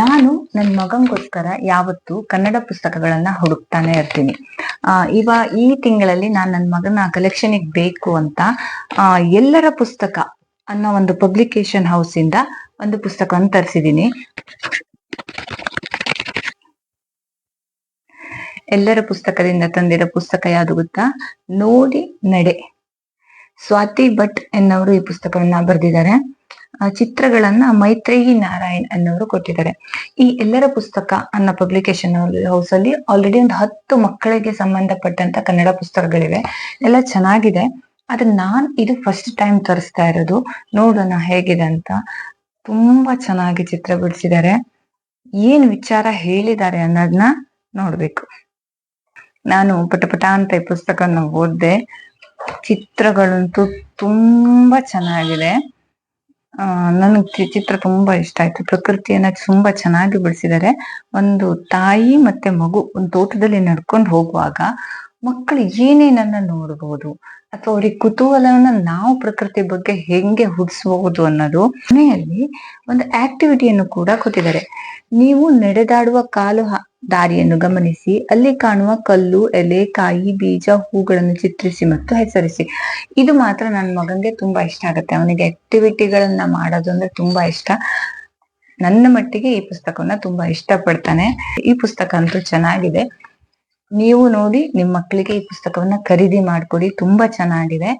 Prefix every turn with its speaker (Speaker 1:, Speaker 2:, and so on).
Speaker 1: ನಾನು ನನ್ನ ಮಗಂಗೋಸ್ಕರ ಯಾವತ್ತು ಕನ್ನಡ ಪುಸ್ತಕಗಳನ್ನ ಹುಡುಕ್ತಾನೆ ಇರ್ತೀನಿ. ಇವ ಈ ತಿಂಗಳಲ್ಲಿ ನಾನು ನನ್ನ ಮಗನ ಕಲೆಕ್ಷನ್ಗೆ ಬೇಕು ಅಂತ ಎಲ್ಲರ ಪುಸ್ತಕ ಅನ್ನೋ ಒಂದು ಪಬ್ಲಿಕೇಶನ್ ಹೌಸ್ ಇಂದ ಒಂದು ಪುಸ್ತಕವನ್ನು ತರಿಸಿದೀನಿ. ಎಲ್ಲರ ಪುಸ್ತಕದಿಂದ ತಂದಿರೋ ಪುಸ್ತಕ ಯಾವುದು ಗೊತ್ತಾ? ನೋಡಿ ನಡೆ. ಸ್ವಾತಿ ಭಟ್ ಎನ್ನವರು ಈ ಪುಸ್ತಕವನ್ನ ಬರೆದಿದ್ದಾರೆ. ಚಿತ್ರಗಳನ್ನ ಮೈತ್ರೇಯಿ ನಾರಾಯಣ್ ಅನ್ನೋರು ಕೊಟ್ಟಿದ್ದಾರೆ. ಈ ಎಲ್ಲರ ಪುಸ್ತಕ ಅನ್ನೋ ಪಬ್ಲಿಕೇಶನ್ ಹೌಸ್ ಅಲ್ಲಿ ಆಲ್ರೆಡಿ ಒಂದು ಹತ್ತು ಮಕ್ಕಳಿಗೆ ಸಂಬಂಧಪಟ್ಟಂತ ಕನ್ನಡ ಪುಸ್ತಕಗಳಿವೆ. ಎಲ್ಲ ಚೆನ್ನಾಗಿದೆ. ಆದ್ರೆ ನಾನ್ ಇದು ಫಸ್ಟ್ ಟೈಮ್ ತರಿಸ್ತಾ ಇರೋದು. ನೋಡೋಣ ಹೇಗಿದೆ ಅಂತ. ತುಂಬಾ ಚೆನ್ನಾಗಿ ಚಿತ್ರ ಬಿಡಿಸಿದ್ದಾರೆ. ಏನ್ ವಿಚಾರ ಹೇಳಿದ್ದಾರೆ ಅನ್ನೋದನ್ನ ನೋಡ್ಬೇಕು. ನಾನು ಪಟ ಪಟ ಅಂತ ಈ ಪುಸ್ತಕನ ಓದ್ದೆ. ಚಿತ್ರಗಳಂತೂ ತುಂಬಾ ಚೆನ್ನಾಗಿದೆ. ನನಗೆ ಚಿತ್ರ ತುಂಬಾ ಇಷ್ಟ ಆಯ್ತು. ಪ್ರಕೃತಿಯನ್ನ ತುಂಬಾ ಚೆನ್ನಾಗಿ ಬಿಡಿಸಿದ್ದಾರೆ ಒಂದು ತಾಯಿ ಮತ್ತೆ ಮಗು ಒಂದು ತೋಟದಲ್ಲಿ ನಡ್ಕೊಂಡು ಹೋಗುವಾಗ ಮಕ್ಕಳು ಏನೇನನ್ನ ನೋಡಬಹುದು ಅಥವಾ ಅವ್ರಿಗೆ ಕುತೂಹಲವನ್ನ ನಾವು ಪ್ರಕೃತಿ ಬಗ್ಗೆ ಹೆಂಗೆ ಹುಡ್ಸ್ಬಹುದು ಅನ್ನೋದು ಮನೆಯಲ್ಲಿ ಒಂದು ಆಕ್ಟಿವಿಟಿಯನ್ನು ಕೂಡ ಕೊಟ್ಟಿದ್ದಾರೆ. ನೀವು ನಡೆದಾಡುವ ಕಾಲು ದಾರಿಯನ್ನು ಗಮನಿಸಿ, ಅಲ್ಲಿ ಕಾಣುವ ಕಲ್ಲು, ಎಲೆ, ಕಾಯಿ, ಬೀಜ, ಹೂಗಳನ್ನು ಚಿತ್ರಿಸಿ ಮತ್ತು ಹೆಸರಿಸಿ. ಇದು ಮಾತ್ರ ನನ್ನ ಮಗಂಗೆ ತುಂಬಾ ಇಷ್ಟ ಆಗುತ್ತೆ. ಅವನಿಗೆ ಆಕ್ಟಿವಿಟಿಗಳನ್ನ ಮಾಡೋದು ಅಂದ್ರೆ ತುಂಬಾ ಇಷ್ಟ. ನನ್ನ ಮಟ್ಟಿಗೆ ಈ ಪುಸ್ತಕವನ್ನ ತುಂಬಾ ಇಷ್ಟಪಡ್ತಾನೆ. ಈ ಪುಸ್ತಕ ಅಂತೂ ಚೆನ್ನಾಗಿದೆ. ನೀವು ನೋಡಿ ನಿಮ್ ಮಕ್ಕಳಿಗೆ ಈ ಪುಸ್ತಕವನ್ನ ಖರೀದಿ ಮಾಡ್ಕೊಡಿ ತುಂಬಾ ಚೆನ್ನಾಗಿದೆ.